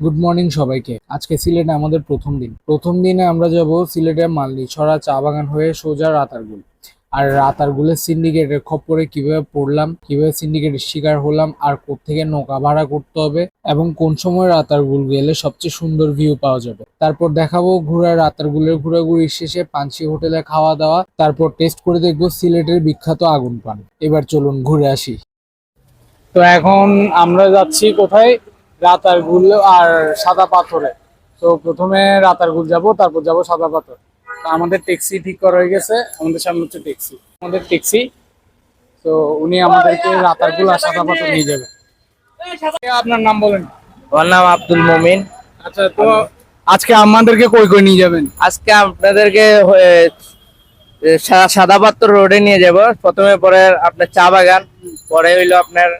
Good morning সবাইকে। আজকে সিলেটে আমাদের প্রথম দিন। প্রথম দিনে আমরা যাব সিলেটের মালনি ছড়া চা বাগান হয়ে সোজা রাতারগুল। আর রাতারগুলের সিন্ডিকেটের খপ্পরে কীভাবে পড়লাম, কীভাবে সিন্ডিকেটের শিকার হলাম, আর কোত্থেকে নৌকা ভাড়া করতে হবে, এবং কোন সময় রাতারগুল গেলে সবচেয়ে সুন্দর ভিউ পাওয়া যাবে। তারপর দেখাবো ঘোরা রাতারগুলের ঘোরাঘুরি শেষে পাঞ্চি হোটেলে খাওয়া দাওয়া, তারপর টেস্ট করে দেখব সিলেটের বিখ্যাত আগুন পান। এবার চলুন ঘুরে আসি। তো এখন আমরা যাচ্ছি কোথায়? রাতারগুল আর সাদা পাথরে। তো প্রথমে রাতারগুল যাব তারপর যাব সাদা পাথর। তো আমাদের ট্যাক্সি ঠিক করা হয়ে গেছে আমাদের সামনে হচ্ছে ট্যাক্সি। আমাদের ট্যাক্সি তো উনি আমাদেরকে রাতারগুল আর সাদা পাথর নিয়ে যাবে। আপনার নাম বলেন। আমার নাম আব্দুল মমিন। আচ্ছা তো আজকে আমাদেরকে কই কই নিয়ে যাবেন? আজকে আপনাদেরকে সাদা পাত্র রোডে নিয়ে যাব। প্রথমে পরে আপনার চা বাগান পরে হইল আপনার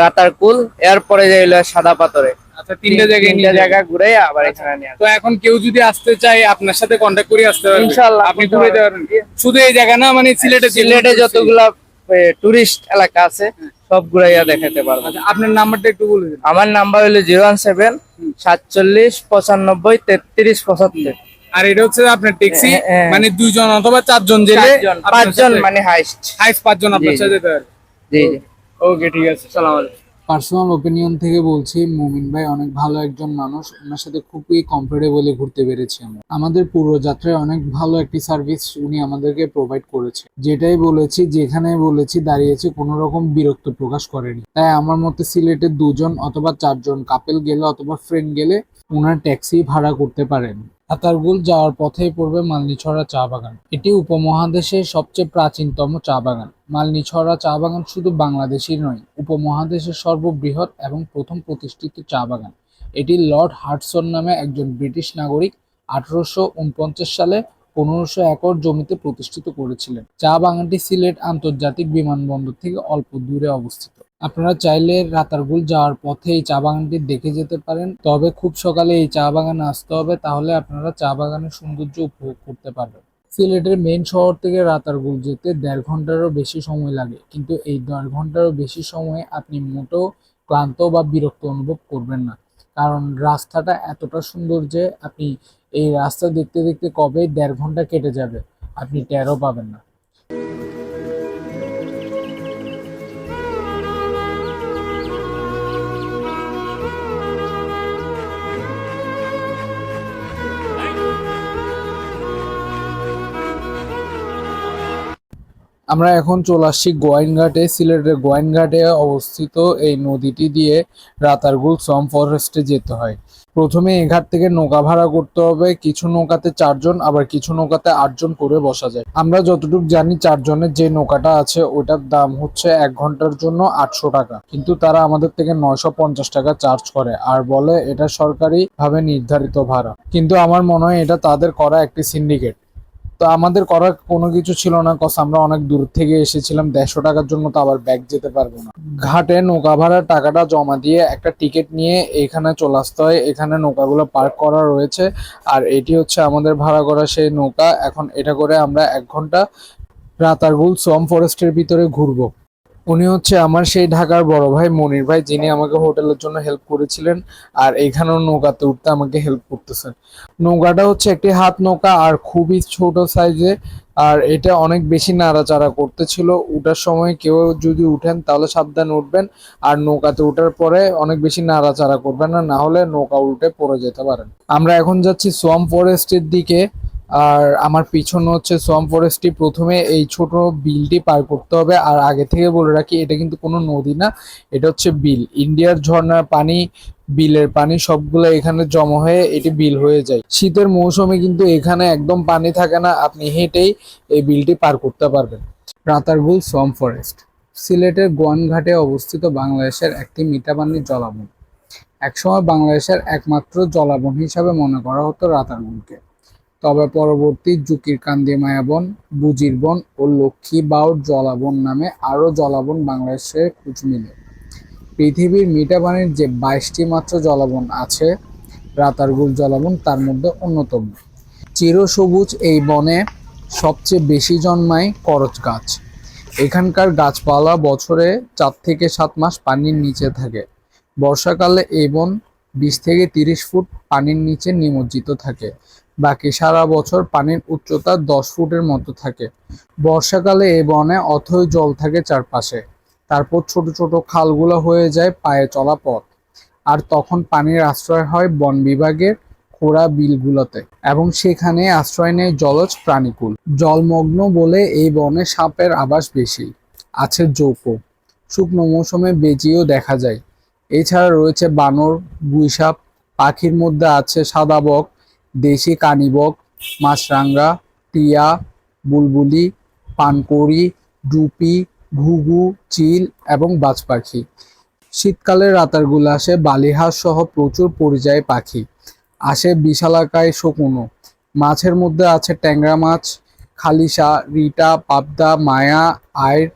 রাতারকুল এরপরে যে সাদা পাথরে। আচ্ছা তিনটে জায়গায় তিনটা জায়গা ঘুরে আবার এখানে নিয়ে তো এখন কেউ যদি আসতে চায় আপনার সাথে কন্ট্যাক্ট করে আসতে পারবে। ইনশাআল্লাহ, আপনি ঘুরে পারবেন। শুধু এই জায়গা না মানে সিলেটে সিলেটে যতগুলা টুরিস্ট এলাকা আছে সব ঘুরাইয়া দেখাতে পারব। আচ্ছা আপনার নাম্বারটা একটু বলে দিন। আমার নাম্বার হলো জিরো ওয়ান সেভেন সাতচল্লিশ পঁচানব্বই তেত্রিশ পঁচাত্তর। আর এটা হচ্ছে আপনার ট্যাক্সি হ্যাঁ, হ্যাঁ। মানে দুইজন অথবা চারজন জেলে পাঁচজন মানে হাইস্ট হাইস্ট পাঁচজন আপনার সাথে যেতে পারবে জি জি। ওকে ঠিক আছে, সালাম আলাইকুম। পার্সোনাল ওপিনিয়ন থেকে বলছি, মুমিন ভাই অনেক ভালো একজন মানুষ। ওনার সাথে খুবই কমফোর্টেবলি ঘুরতে পেরেছি আমরা। আমাদের পুরো যাত্রায় অনেক ভালো একটি সার্ভিস উনি আমাদেরকে প্রোভাইড করেছে। যেটাই বলেছি, যেখানে বলেছি, দাঁড়িয়েছে, কোনো রকম বিরক্ত প্রকাশ করেনি। তাই আমার মতে সিলেটে দুজন অথবা চারজন কাপেল গেলে অথবা ফ্রেন্ড গেলে, ওনার ট্যাক্সি ভাড়া করতে পারেন। আতারগুল যাওয়ার পথেই পড়বে মালনিছড়া চা বাগান। এটি উপমহাদেশের সবচেয়ে প্রাচীনতম চা বাগান। মালনিছড়া চা বাগান শুধু বাংলাদেশই নয়, উপমহাদেশের সর্ববৃহৎ এবং প্রথম প্রতিষ্ঠিত চা বাগান। এটি লর্ড হার্টসন নামে একজন ব্রিটিশ নাগরিক আঠারোশো উনপঞ্চাশ সালে পনেরোশো একর জমিতে প্রতিষ্ঠিত করেছিলেন। চা বাগানটি সিলেট আন্তর্জাতিক বিমানবন্দর থেকে অল্প দূরে অবস্থিত। আপনারা চাইলে রাতারগুল যাওয়ার পথে এই চা বাগানটি দেখে যেতে পারেন। তবে খুব সকালে এই চা বাগানে আসতে হবে, তাহলে আপনারা চা বাগানের সৌন্দর্য উপভোগ করতে পারবেন। সিলেটের মেন শহর থেকে রাতারগুল যেতে দেড় ঘন্টারও বেশি সময় লাগে, কিন্তু এই দেড় ঘন্টারও বেশি সময়ে আপনি মোটেও ক্লান্ত বা বিরক্ত অনুভব করবেন না। কারণ রাস্তাটা এতটা সুন্দর যে আপনি এই রাস্তা দেখতে দেখতে কবে দেড় ঘণ্টা কেটে যাবে, আপনি টেরও পাবেন না। আমরা এখন চলে আসছি গোয়াইনঘাটে, সিলেটের গোয়াইনঘাটে অবস্থিত এই নদীটি দিয়ে রাতারগুল সম ফরেস্টে যেতে হয়। প্রথমে এ ঘাট থেকে নৌকা ভাড়া করতে হবে, কিছু নৌকাতে চারজন, আবার কিছু নৌকাতে আটজন করে বসা যায়। আমরা যতটুকু জানি চারজনের যে নৌকাটা আছে, ওটার দাম হচ্ছে এক ঘণ্টার জন্য আটশো টাকা। কিন্তু তারা আমাদের থেকে নয়শো পঞ্চাশ টাকা চার্জ করে আর বলে এটা সরকারি ভাবে নির্ধারিত ভাড়া। কিন্তু আমার মনে হয় এটা তাদের করা একটি সিন্ডিকেট তো আমাদের করার কোনো কিছু ছিল না কস আমরা অনেক দূর থেকে এসেছিলাম, দেড়শো টাকার জন্য তো আবার ব্যাগ যেতে পারব না। ঘাটে নৌকা ভাড়ার টাকাটা জমা দিয়ে একটা টিকিট নিয়ে এখানে চলে আসতে হয়। এখানে নৌকাগুলো পার্ক করা রয়েছে। আর এটি হচ্ছে আমাদের ভাড়া করা সেই নৌকা। এখন এটা করে আমরা এক ঘণ্টা রাতারগুল সোম ফরেস্টের ভিতরে ঘুরবো। উনি হচ্ছে আমার সেই ঢাকার বড় ভাই মনির ভাই, যিনি আমাকে হোটেলের জন্য হেল্প করেছিলেন আর এখানেও নৌকাতে উঠতে আমাকে হেল্প করতেছেন। নৌকাটা হচ্ছে একটি হাত নৌকা আর খুবই ছোট সাইজে আর এটা অনেক বেশি নাড়াচাড়া করতেছিল। উঠার সময় কেউ যদি উঠেন তাহলে সাবধানে উঠবেন আর নৌকাতে উঠার পরে অনেক বেশি নাড়াচাড়া করবেন না না হলে নৌকা উল্টে পড়ে যেতে পারেন। আমরা এখন যাচ্ছি সোয়াম ফরেস্টের দিকে। আর আমার পিছনে হচ্ছে সোয়াম ফরেস্টটি। প্রথমে এই ছোট বিলটি পার করতে হবে আর আগে থেকে বলে রাখি, এটা কিন্তু কোনো নদী না, এটা হচ্ছে বিল। ইন্ডিয়ার ঝর্ণার পানি, বিলের পানি সবগুলো এখানে জমা হয়ে এটি বিল হয়ে যায়। শীতের মৌসুমে কিন্তু এখানে একদম পানি থাকে না, আপনি হেঁটেই এই বিলটি পার করতে পারবেন। রাতারগুল সোয়াম ফরেস্ট, সিলেটের গোয়ানঘাটে অবস্থিত বাংলাদেশের একটি মিঠাপানির জলাবন একসময় বাংলাদেশের একমাত্র জলাবন হিসাবে মনে করা হতো রাতারগুলকে। তবে পরবর্তী জুকির কান্দি মায়াবন বুজির বন ও লক্ষ্মী বাউর জলাবন নামে আরও জলাবন বাংলাদেশে খোঁজ মিলে পৃথিবীর পানির যে বাইশটি মাত্র জলাবন আছে, রাতারগুল জলাবন তার মধ্যে অন্যতম। চিরসবুজ এই বনে সবচেয়ে বেশি জন্মায় করচ গাছ। এখানকার গাছপালা বছরে চার থেকে সাত মাস পানির নিচে থাকে। বর্ষাকালে এই বন বিশ থেকে তিরিশ ফুট পানির নিচে নিমজ্জিত থাকে। বাকি সারা বছর পানির উচ্চতা দশ ফুটের মতো থাকে। বর্ষাকালে এই বনে অথই জল থাকে চারপাশে। তারপর ছোট ছোট খালগুলো হয়ে যায় পায়ে চলা পথ। আর তখন পানির আশ্রয় হয় বন বিভাগের খোড়া বিলগুলোতে এবং সেখানে আশ্রয় নেয় জলজ প্রাণীকুল। জলমগ্ন বলে এই বনে সাপের আবাস বেশি। আছে জৌকো শুকনো মৌসুমে বেজিও দেখা যায়। এছাড়া রয়েছে বানর গুইসাপ পাখির মধ্যে আছে সাদা বক দেশি কানিবক, মাছরাঙা, টিয়া, বুলবুলি, পানকড়ি, ডুপি, ঘুঘু, চিল এবং বাজ পাখি শীতকালে রাতারগুলো আসে বালিহাঁস সহ প্রচুর পরিযায়ী পাখি। আসে বিশালাকায় শকুনও। মাছের মধ্যে আছে ট্যাংরা মাছ, খালিশা, রিটা, পাবদা, মায়া আইর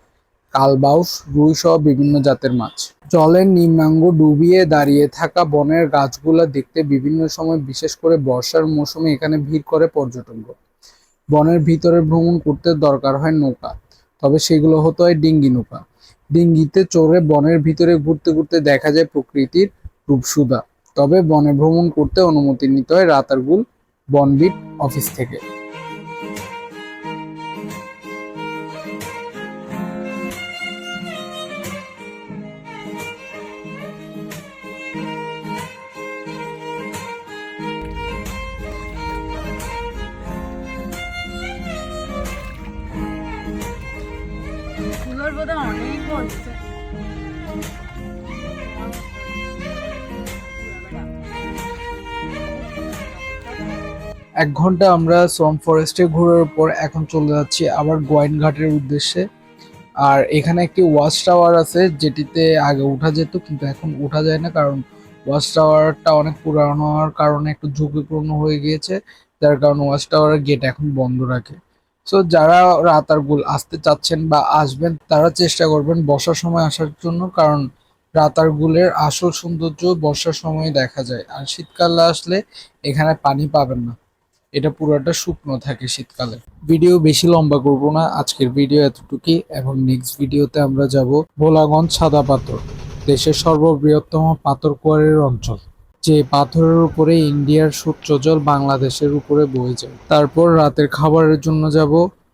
কালবাউস রুই সহ বিভিন্ন জাতের মাছ। জলের নিম্নাঙ্গ ডুবিয়ে দাঁড়িয়ে থাকা বনের গাছগুলা দেখতে বিভিন্ন সময়, বিশেষ করে বর্ষার মৌসুমে এখানে ভিড় করে পর্যটকরা বনের ভিতরে ভ্রমণ করতে দরকার হয় নৌকা, তবে সেগুলো হতে হয় ডিঙ্গি নৌকা। ডিঙ্গিতে চড়ে বনের ভিতরে ঘুরতে ঘুরতে দেখা যায় প্রকৃতির রূপসুধা তবে বনে ভ্রমণ করতে অনুমতি নিতে হয় রাতারগুল বনবিট অফিস থেকে। ফুলের বোধ অনেক বলছে। এক ঘণ্টা আমরা সোম ফরেস্টে ঘোরার পর এখন চলে যাচ্ছি আবার গোয়াইন ঘাটের উদ্দেশ্যে। আর এখানে একটি ওয়াচ টাওয়ার আছে, যেটিতে আগে উঠা যেত, কিন্তু এখন উঠা যায় না, কারণ ওয়াচ টাওয়ারটা অনেক পুরানো হওয়ার কারণে একটু ঝুঁকিপূর্ণ হয়ে গিয়েছে। যার কারণে ওয়াচ টাওয়ারের গেট এখন বন্ধ রাখে। সো যারা রাতারগুল আসতে চাচ্ছেন বা আসবেন, তারা চেষ্টা করবেন বর্ষার সময় আসার জন্য, কারণ রাতারগুলের আসল সৌন্দর্য বর্ষার সময় দেখা যায়। আর শীতকালে আসলে এখানে পানি পাবেন না। এটা পুরোটা শুকনো থাকে শীতকালে। ভিডিও বেশি লম্বা করব না। আজকের ভিডিও এতটুকুই। এবং নেক্সট ভিডিওতে আমরা যাব ভোলাগঞ্জ সাদা পাথর, দেশের সর্ববৃহত্তম পাথর কোয়ারির অঞ্চল। যে পাথরের উপরে ইন্ডিয়ার সূত্র জল বাংলাদেশের উপরে বয়ে যায়। তারপর রাতের খাবারের জন্য যাব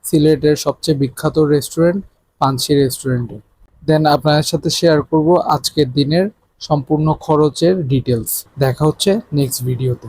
সিলেটের সবচেয়ে বিখ্যাত রেস্টুরেন্ট, পানসি রেস্টুরেন্টে। দেন আপনাদের সাথে শেয়ার করব আজকের দিনের সম্পূর্ণ খরচের ডিটেলস দেখা হচ্ছে নেক্সট ভিডিওতে।